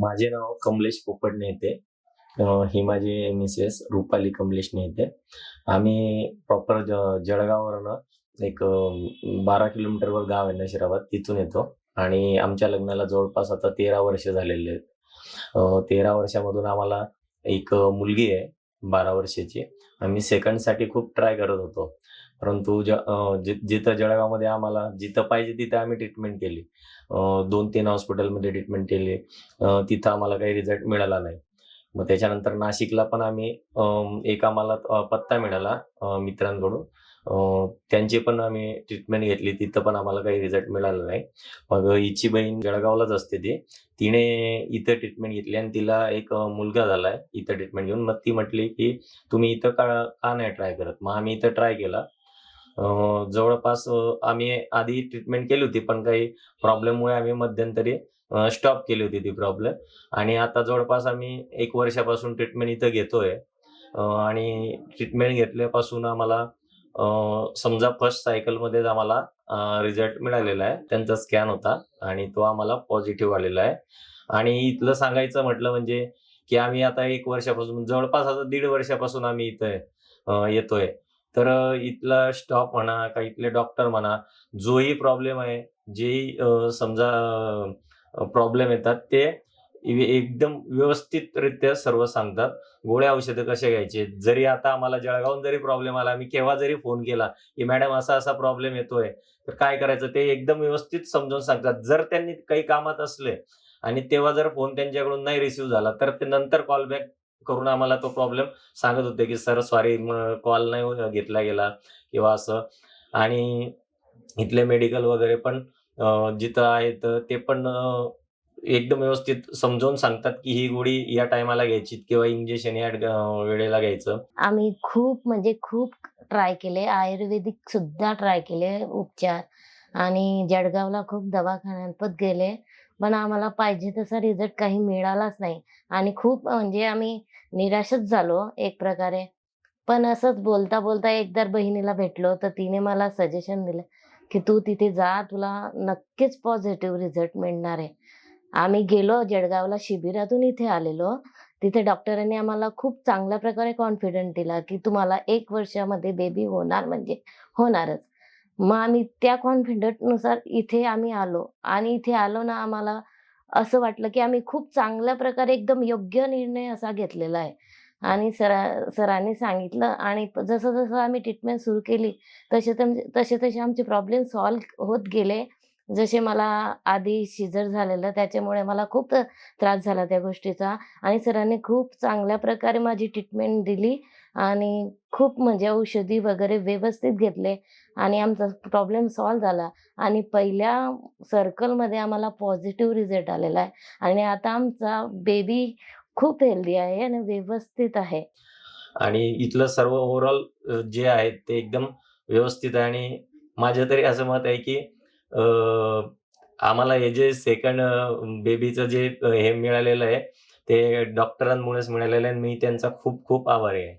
माझे नाव कमलेश पोपट नेते ही माझी मिसेस रुपाली कमलेश नेते आम्ही प्रॉपर जळगाववरनं एक बारा किलोमीटरवर गाव आहे नशिराबाद तिथून येतो. आणि आमच्या लग्नाला जवळपास आता तेरा वर्ष झालेले आहेत. तेरा वर्षामधून आम्हाला एक मुलगी आहे. बारा वर्षाची. आम्ही सेकंडसाठी खूप ट्राय करत होतो. परंतु जिथं जळगावमध्ये आम्हाला जिथं पाहिजे तिथं आम्ही ट्रीटमेंट केली. दोन तीन हॉस्पिटलमध्ये ट्रीटमेंट केली. तिथं आम्हाला काही रिझल्ट मिळाला नाही. मग त्याच्यानंतर नाशिकला पण आम्ही एक आम्हाला पत्ता मिळाला मित्रांकडून. त्यांची पण आम्ही ट्रीटमेंट घेतली तिथं पण आम्हाला काही रिझल्ट मिळाला नाही. मग हिची बहीण जळगावलाच असते ती. तिने इथं ट्रीटमेंट घेतली आणि तिला एक मुलगा झालाय इथं ट्रीटमेंट घेऊन. मग ती म्हटली की तुम्ही इथं का का नाही ट्राय करत? मग आम्ही इथं ट्राय केला. जवळपास आम्ही आधी ट्रीटमेंट केली होती पण काही प्रॉब्लेममुळे आम्ही मध्यंतरी स्टॉप केली होती ती प्रॉब्लेम आणि आता जवळपास आम्ही एक वर्षापासून ट्रीटमेंट इथं घेतोय. आणि ट्रीटमेंट घेतल्यापासून आम्हाला समजा फर्स्ट सायकलमध्येच आम्हाला रिझल्ट मिळालेला आहे. त्यांचा स्कॅन होता आणि तो आम्हाला पॉझिटिव्ह आलेला आहे. आणि इथलं सांगायचं म्हटलं म्हणजे की आम्ही आता एक वर्षापासून जवळपास आता दीड वर्षापासून आम्ही इथं येतोय. तर इथला स्टॉप म्हणा का इथले डॉक्टर म्हणा जोही प्रॉब्लेम आहे. जेही समजा प्रॉब्लेम येतात ते एकदम व्यवस्थितरित्या सर्व सांगतात. गोळ्या औषधं कसे घ्यायचे? जरी आता आम्हाला जळगावून जरी प्रॉब्लेम आला मी केव्हा जरी फोन केला की मॅडम असा असा प्रॉब्लेम येतोय. तर काय करायचं? ते एकदम व्यवस्थित समजून सांगतात. जर त्यांनी काही कामात असले आणि तेव्हा जर फोन त्यांच्याकडून नाही रिसिव्ह झाला तर ते नंतर कॉल बॅक करून आम्हाला तो प्रॉब्लेम सांगत होते की सर सॉरी कॉल नाही हो, घेतला गेला किंवा असं. आणि इथले मेडिकल वगैरे पण जिथं आहेत ते पण एकदम व्यवस्थित समजावून सांगतात की ही गोळी या टायमाला घ्यायची किंवा इंजेक्शन या वेळेला घ्यायचं. आम्ही खूप म्हणजे खूप ट्राय केले. आयुर्वेदिक सुद्धा ट्राय केले उपचार. आणि जळगावला खूप दवाखान्यात गेले. पण आम्हाला पाहिजे तसा रिझल्ट काही मिळालाच नाही. आणि खूप म्हणजे आम्ही निराशच झालो एक प्रकारे. पण असंच बोलता बोलता एकदा बहिणीला भेटलो तर तिने मला सजेशन दिलं की तू तिथे जा तुला नक्कीच पॉझिटिव्ह रिझल्ट मिळणार आहे. आम्ही गेलो जळगावला शिबिरातून इथे आलेलो. तिथे डॉक्टरांनी आम्हाला खूप चांगल्या प्रकारे कॉन्फिडंट दिला की तुम्हाला एक वर्षामध्ये बेबी होणार म्हणजे होणारच. मग आम्ही त्या कॉन्फिडंटनुसार इथे आम्ही आलो. आणि इथे आलो ना आम्हाला असं वाटलं की आम्ही खूप चांगल्या प्रकारे एकदम योग्य निर्णय असा घेतलेला आहे. आणि सरा सरांनी सांगितलं आणि जसं जसं आम्ही ट्रीटमेंट सुरू केली तसे तसे तसे आमचे प्रॉब्लेम सॉल्व होत गेले. जसे मला आधी शिजर झालेलं त्याच्यामुळे मला खूप त्रास झाला त्या गोष्टीचा. आणि सरांनी खूप चांगल्या प्रकारे माझी ट्रीटमेंट दिली आणि खूप म्हणजे औषधी वगैरे व्यवस्थित घेतले आणि आमचा प्रॉब्लेम सॉल्व्ह झाला. आणि पहिल्या सर्कलमध्ये आम्हाला पॉझिटिव्ह रिझल्ट आलेला आहे. आणि आता आमचा बेबी खूप हेल्दी आहे आणि व्यवस्थित आहे. आणि इथलं सर्व ओव्हरऑल जे आहे ते एकदम व्यवस्थित आहे. आणि माझं तरी असं मत आहे की आम्हाला हे जे सेकंड बेबीचं जे हे मिळालेलं आहे ते डॉक्टरांमुळेच मिळालेलं आहे मी त्यांचा खूप खूप आभारी आहे.